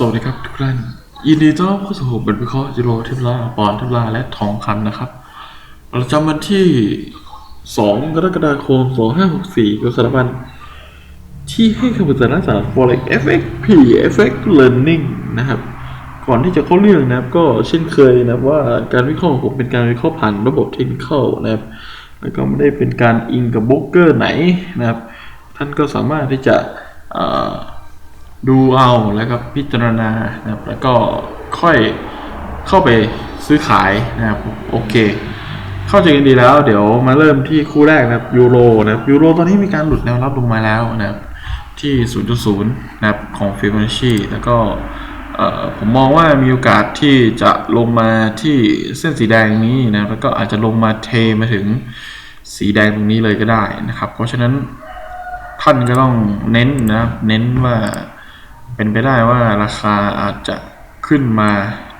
สวัสดีครับทุกท่านยินดีต้อนรับเข้าสู่บทวิเคราะห์ยูโรเทปลาปอนเทปลาและทองคำนะครับประจำวันที่ 2 กรกฎาคม 2564ก็สถาบันที่ให้คำปรึกษาด้านสาร forex fx p fx learning นะครับ ก่อนที่จะเข้าเรื่องนะครับ ก็เช่นเคยนะครับว่าการวิเคราะห์ของผมเป็นการวิเคราะห์ผ่านระบบเทคนิคนะครับ แล้วก็ไม่ได้เป็นการอิงกับโบรกเกอร์ไหนนะครับ ท่านก็สามารถที่จะอ่อ ดูเอาแล้วก็พิจารณานะครับ แล้วก็ค่อยเข้าไปซื้อขายนะครับโอเค เข้าใจกันดีแล้ว เดี๋ยวมาเริ่มที่คู่แรกนะครับยูโรนะครับยูโรตอนนี้มีการหลุดแนวรับลงมาแล้วนะครับที่ 0.0นะครับของฟิ b o n a c c i แล้วก็ผมมองว่ามีโอกาสที่จะลงมาที่เส้นสีแดงนี้นะแล้วก็อาจจะลงมาเทมาถึงสีแดงตรงนี้เลยก็ได้นะครับ เพราะฉะนั้นท่านก็ต้องเน้นนะเน้นว่า เป็นไปได้ว่าราคาอาจจะขึ้นมา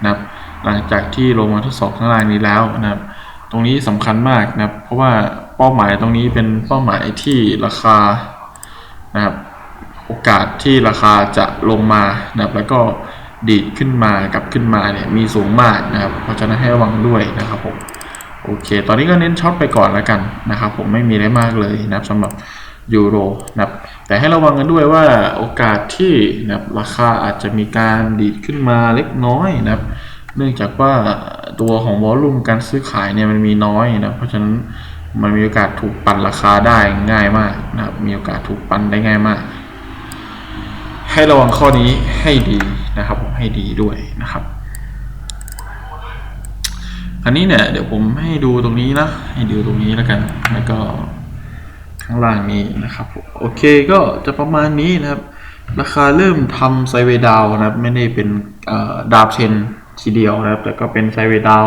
นะครับหลังจากที่ลงมาทดสอบข้างล่างนี้แล้วนะครับ ตรงนี้สำคัญมากนะครับ เพราะว่าเป้าหมายตรงนี้เป็นเป้าหมายที่ราคานะครับโอกาสที่ราคาจะลงมานะครับ แล้วก็ดีดขึ้นมากลับขึ้นมาเนี่ยมีสูงมากนะครับ เพราะฉะนั้นให้ระวังด้วยนะครับผมโอเค ตอนนี้ก็เน้นช็อตไปก่อนแล้วกันนะครับ ผมไม่มีอะไรมากเลยนะครับสำหรับยูโรนะครับ แต่ให้ระวังกันด้วยว่าโอกาสที่นะครับราคาอาจจะมีการดีดขึ้นมาเล็กน้อยนะครับ เนื่องจากว่าตัวของวอลลุ่มการซื้อขายเนี่ยมันมีน้อยนะเพราะฉะนั้นมันมีโอกาสถูกปั่นราคาได้ง่ายมากนะครับ มีโอกาสถูกปั่นได้ง่ายมาก ให้ระวังข้อนี้ให้ดีนะครับผมให้ดีด้วยนะครับอันนี้เนี่ยเดี๋ยวผมให้ดูตรงนี้นะให้ดูตรงนี้แล้วกันแล้วก็ ข้างล่างนี้นะครับโอเคก็จะประมาณนี้นะครับ ราคาเริ่มทำไซเวดาวนะครับ ไม่ได้เป็นดาวเชนทีเดียวนะครับ แต่ก็เป็นไซเวดาว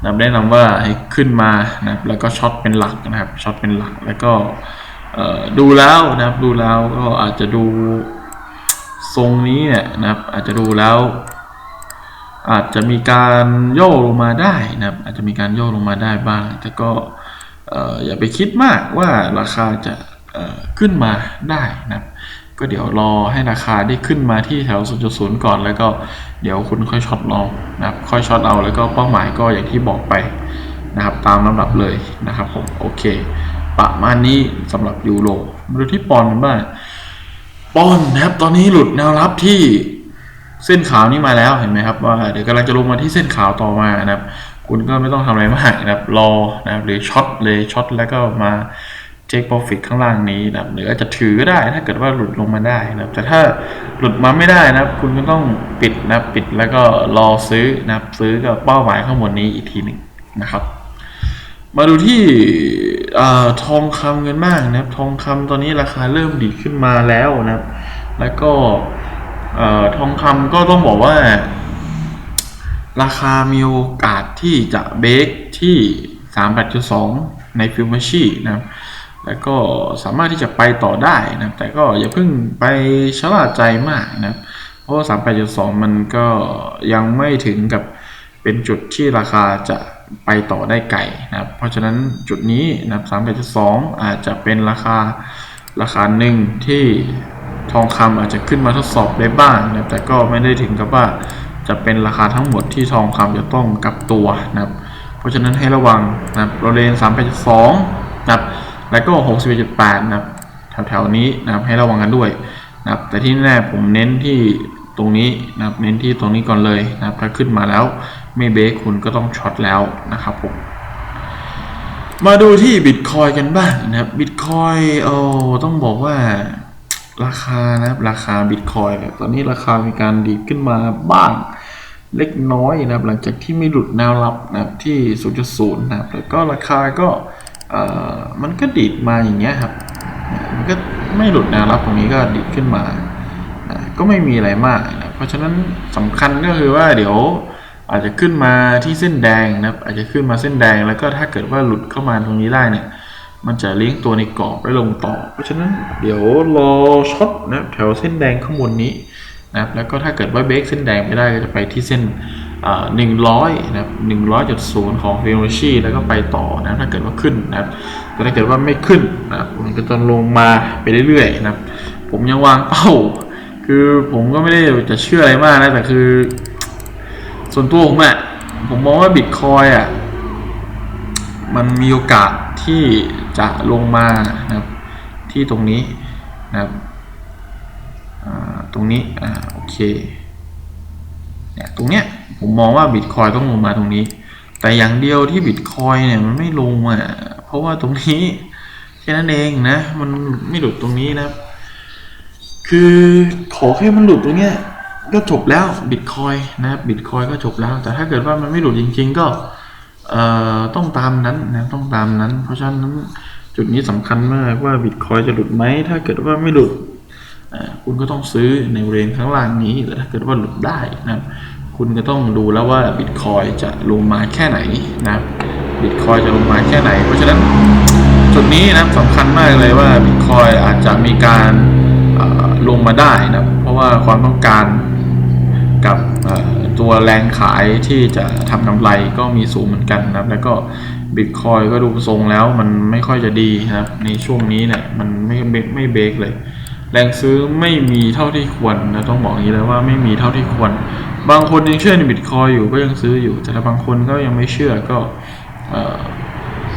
นะครับแนะนำว่าให้ขึ้นมานะครับแล้วก็ช็อตเป็นหลักนะครับช็อตเป็นหลักแล้วก็ดูแล้วนะครับดูแล้วก็อาจจะดูทรงนี้เนี่ยนะครับ อาจจะดูแล้ว อาจจะมีการโยกลงมาได้นะครับ อาจจะมีการโยกลงมาได้บ้าง แต่ก็ อย่าไปคิดมากว่าราคาจะขึ้นมาได้นะก็เดี๋ยวรอให้ราคาได้ขึ้นมาที่แถว 0.0 ก่อนแล้วก็เดี๋ยวคุณค่อยช็อตลองนะครับค่อยช็อตเอาแล้วก็เป้าหมายก็อย่างที่บอกไปนะครับตามลำดับเลยนะครับผมโอเค ประมาณนี้สำหรับยูโรมาดูที่ปอนด์กันบ้างปอนด์นะครับตอนนี้หลุดแนวรับที่เส้นขาวนี่มาแล้วเห็นไหมครับว่าเดี๋ยวกำลังจะลงมาที่เส้นขาวต่อมานะครับ คุณก็ไม่ต้องทำอะไรมากนะครับ รอนะครับ หรือช็อตเลยช็อตแล้วก็มาเช็ค profit ข้างล่างนี้นะครับหรืออาจจะถือก็ได้ถ้าเกิดว่าหลุดลงมาได้นะครับ แต่ถ้าหลุดมาไม่ได้นะครับ คุณก็ต้องปิดนะครับปิดแล้วก็รอซื้อนะครับ ซื้อกับเป้าหมายข้างบนนี้อีกทีหนึ่งนะครับ มาดูที่ทองคำกันบ้างนะครับ ทองคำตอนนี้ราคาเริ่มดีขึ้นมาแล้วนะครับ แล้วก็ทองคำก็ต้องบอกว่า ราคามีโอกาสที่จะเบรกที่38.2ในฟิลมาชีนะครับ แล้วก็สามารถที่จะไปต่อได้นะครับ แต่ก็อย่าเพิ่งไปชะล่าใจมากนะครับ เพราะว่า38.2มันก็ยังไม่ถึงกับเป็นจุดที่ราคาจะไปต่อได้ไกลนะครับ เพราะฉะนั้นจุดนี้นะครับ38.2อาจจะเป็นราคาราคาหนึ่งที่ทองคำอาจจะขึ้นมาทดสอบได้บ้างนะครับ แต่ก็ไม่ได้ถึงกับว่า จะเป็นราคาทั้งหมดที่ทองคำจะต้องกับตัวนะครับ เพราะฉะนั้นให้ระวังนะครับโรเลน38.2นะครับแล้วก็ 61.8นะครับแถวๆนี้นะครับให้ระวังกันด้วยนะครับแต่ที่แน่ผมเน้นที่ตรงนี้นะครับเน้นที่ตรงนี้ก่อนเลยนะครับถ้าขึ้นมาแล้วไม่เบรกคุณก็ต้องช็อตแล้วนะครับผมมาดูที่บิตคอยกันบ้างนะครับบิตคอยโอ้ต้องบอกว่า ราคานะครับราคาบิตคอยเนี่ยตอนนี้ราคามีการดีดขึ้นมาบ้างเล็กน้อยนะครับ หลังจากที่ไม่หลุดแนวรับนะครับที่ 0.0 นะครับแล้วก็ราคาก็เอ่อมันก็ดีดมาอย่างเงี้ยครับมันก็ไม่หลุดแนวรับตรงนี้ก็ดีดขึ้นมา ก็ไม่มีอะไรมากนะเพราะฉะนั้นสำคัญก็คือว่าเดี๋ยวอาจจะขึ้นมาที่เส้นแดงนะครับ อาจจะขึ้นมาเส้นแดงแล้วก็ถ้าเกิดว่าหลุดเข้ามาตรงนี้ได้เนี่ย มันจะเลี้ยงตัวในกรอบไว้ลงต่อ เพราะฉะนั้นเดี๋ยวรอช็อตนะแถวเส้นแดงข้างบนนี้นะครับแล้วก็ถ้าเกิดว่าเบรกเส้นแดงไม่ได้ก็จะไปที่เส้นหนึ่งร้อยนะครับหนึ่งร้อยจุดศูนย์ของฟิโนชีแล้วก็ไปต่อนะถ้าเกิดว่าขึ้นนะครับแต่ถ้าเกิดว่าไม่ขึ้นนะครับมันก็จะลงมาไปเรื่อยๆนะครับผมยังวางเป้า คือผมก็ไม่ได้จะเชื่ออะไรมากนะแต่คือ ส่วนตัวผมอะผมมองว่าบิตคอยอะมันมีโอกาสที่ จะลงมานะครับที่ตรงนี้นะครับตรงนี้อ่าโอเคเนี่ยตรงเนี้ยผมมองว่าบิตคอยต้องลงมาตรงนี้ แต่อย่างเดียวที่บิตคอยเนี่ยมันไม่ลงอะเพราะว่าตรงนี้แค่นั้นเองนะ มันไม่หลุดตรงนี้นะครับ คือขอแค่มันหลุดตรงเนี้ยก็จบแล้วบิตคอยนะครับบิตคอยก็จบแล้ว แต่ถ้าเกิดว่ามันไม่หลุดจริง ๆ ก็เอ่อต้องตามนั้นนะต้องตามนั้น เพราะฉะนั้น จุดนี้สำคัญมากว่าบิตคอยจะหลุดไหม ถ้าเกิดว่าไม่หลุด คุณก็ต้องซื้อในบริเวณข้างล่างนี้แต่ถ้าเกิดว่าหลุดได้นะคุณก็ต้องดูแล้วว่าบิตคอยจะลงมาแค่ไหนนะบิตคอยจะลงมาแค่ไหน เพราะฉะนั้นจุดนี้นะสำคัญมากเลยว่าบิตคอยอาจจะมีการลงมาได้นะเพราะว่าความต้องการกับตัวแรงขายที่จะทำกำไรก็มีสูงเหมือนกันนะแล้วก็ บิตคอยก็ดูทรงแล้วมันไม่ค่อยจะดีนะครับในช่วงนี้เนี่ยมันไม่ไม่ไม่เบรกเลย แรงซื้อไม่มีเท่าที่ควรนะต้องบอกอย่างนี้เลยว่าไม่มีเท่าที่ควร บางคนยังเชื่อในบิตคอยอยู่ก็ยังซื้ออยู่ แต่ถ้าบางคนก็ยังไม่เชื่อก็เอ่อ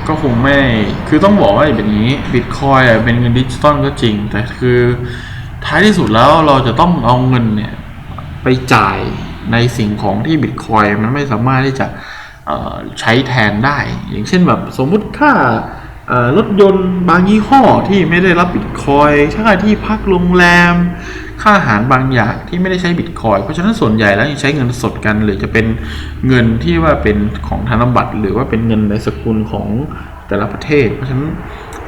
ก็คงไม่คือต้องบอกว่าแบบนี้บิตคอยเป็นเงินดิจิตอลก็จริง แต่คือท้ายที่สุดแล้วเราจะต้องเอาเงินเนี่ยไปจ่ายในสิ่งของที่บิตคอยมันไม่สามารถที่จะ ใช้แทนได้ อย่างเช่นแบบสมมุติค่ารถยนต์บางยี่ห้อที่ไม่ได้รับบิตคอยค่าที่พักโรงแรม ค่าอาหารบางอย่างที่ไม่ได้ใช้บิตคอยเพราะฉะนั้นส่วนใหญ่แล้วใช้เงินสดกัน หรือจะเป็นเงินที่ว่าเป็นของธนบัตรหรือว่าเป็นเงินในสกุลของแต่ละประเทศ เพราะฉะนั้น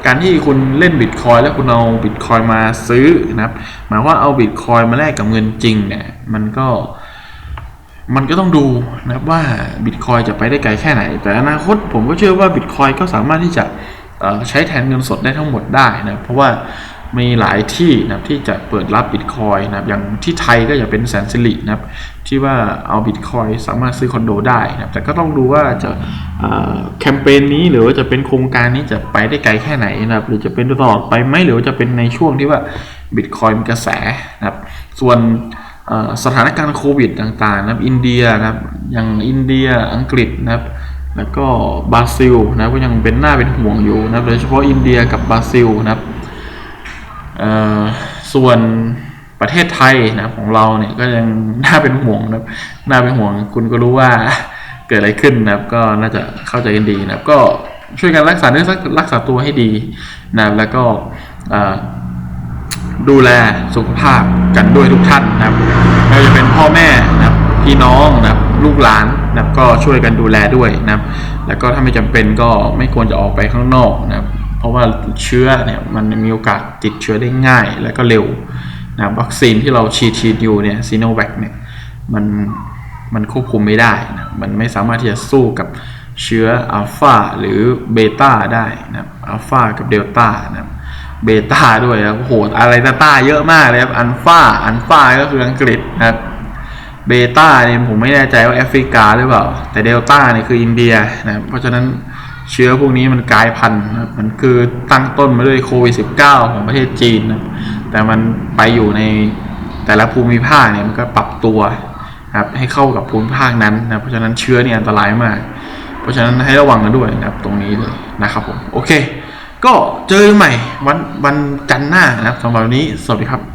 การที่คุณเล่นบิตคอยแล้วคุณเอาบิตคอยมาซื้อนะครับหมายว่าเอาบิตคอยมาแลกกับเงินจริงเนี่ยมันก็ มันก็ต้องดูนะครับว่าบิตคอยจะไปได้ไกลแค่ไหน แต่อนาคตผมก็เชื่อว่าบิตคอยก็สามารถที่จะใช้แทนเงินสดได้ทั้งหมดได้นะเพราะว่ามีหลายที่นะครับที่จะเปิดรับบิตคอยนะครับอย่างที่ไทยก็อย่าเป็นแสนสิรินะครับที่ว่าเอาบิตคอยสามารถซื้อคอนโดได้นะครับแต่ก็ต้องดูว่าจะแคมเปญนี้หรือว่าจะเป็นโครงการนี้จะไปได้ไกลแค่ไหนนะครับหรือจะเป็นตลอดไปไหมหรือว่าจะเป็นในช่วงที่ว่าบิตคอยมีกระแสนะครับส่วน สถานการณ์โควิดต่างๆนะครับอินเดียนะครับอย่างอินเดียอังกฤษนะครับแล้วก็บราซิลนะก็ยังเป็นหน้าเป็นห่วงอยู่นะครับโดยเฉพาะอินเดียกับบราซิลนะครับส่วนประเทศไทยนะของเราเนี่ยก็ยังน่าเป็นห่วงนะครับน่าเป็นห่วงคุณก็รู้ว่าเกิดอะไรขึ้นนะครับก็น่าจะเข้าใจกันดีนะครับก็ช่วยกันรักษาเนื้อรักษาตัวให้ดีนะครับแล้วก็ ดูแลสุขภาพกันด้วยทุกท่านนะครับไม่ว่าจะเป็นพ่อแม่นะครับพี่น้องนะครับลูกหลานนะครับก็ช่วยกันดูแลด้วยนะครับ แล้วก็ถ้าไม่จำเป็นก็ไม่ควรจะออกไปข้างนอกนะครับ เพราะว่าเชื้อเนี่ยมันมีโอกาสติดเชื้อได้ง่ายและก็เร็วนะครับวัคซีนที่เราฉีดฉีดอยู่เนี่ยซีโนแวคเนี่ยมันมันควบคุมไม่ได้นะมันไม่สามารถที่จะสู้กับเชื้ออัลฟาหรือเบต้าได้นะอัลฟากับเดลต้านะ เบต้าด้วยนะครับโอ้โหอะไรตาต้าเยอะมากเลยครับอันฟาอันฟาก็คืออังกฤษนะครับเบต้าเนี่ยผมไม่แน่ใจว่าแอฟริกาหรือเปล่า แต่เดลต้าเนี่ยคืออินเดียนะเพราะฉะนั้นเชื้อพวกนี้มันกลายพันธุ์นะมันคือตั้งต้นมาด้วยโควิด -19 ของประเทศจีนนะแต่มันไปอยู่ในแต่ละภูมิภาคเนี่ยมันก็ปรับตัวนะครับให้เข้ากับภูมิภาคนั้นนะเพราะฉะนั้นเชื้อเนี่ยอันตรายมาก เพราะฉะนั้นให้ระวังกันด้วยนะครับตรงนี้เลยนะครับผมโอเค ก็เจอกันใหม่วันวันจันทร์หน้านะครับสำหรับวันนี้ สวัสดีครับ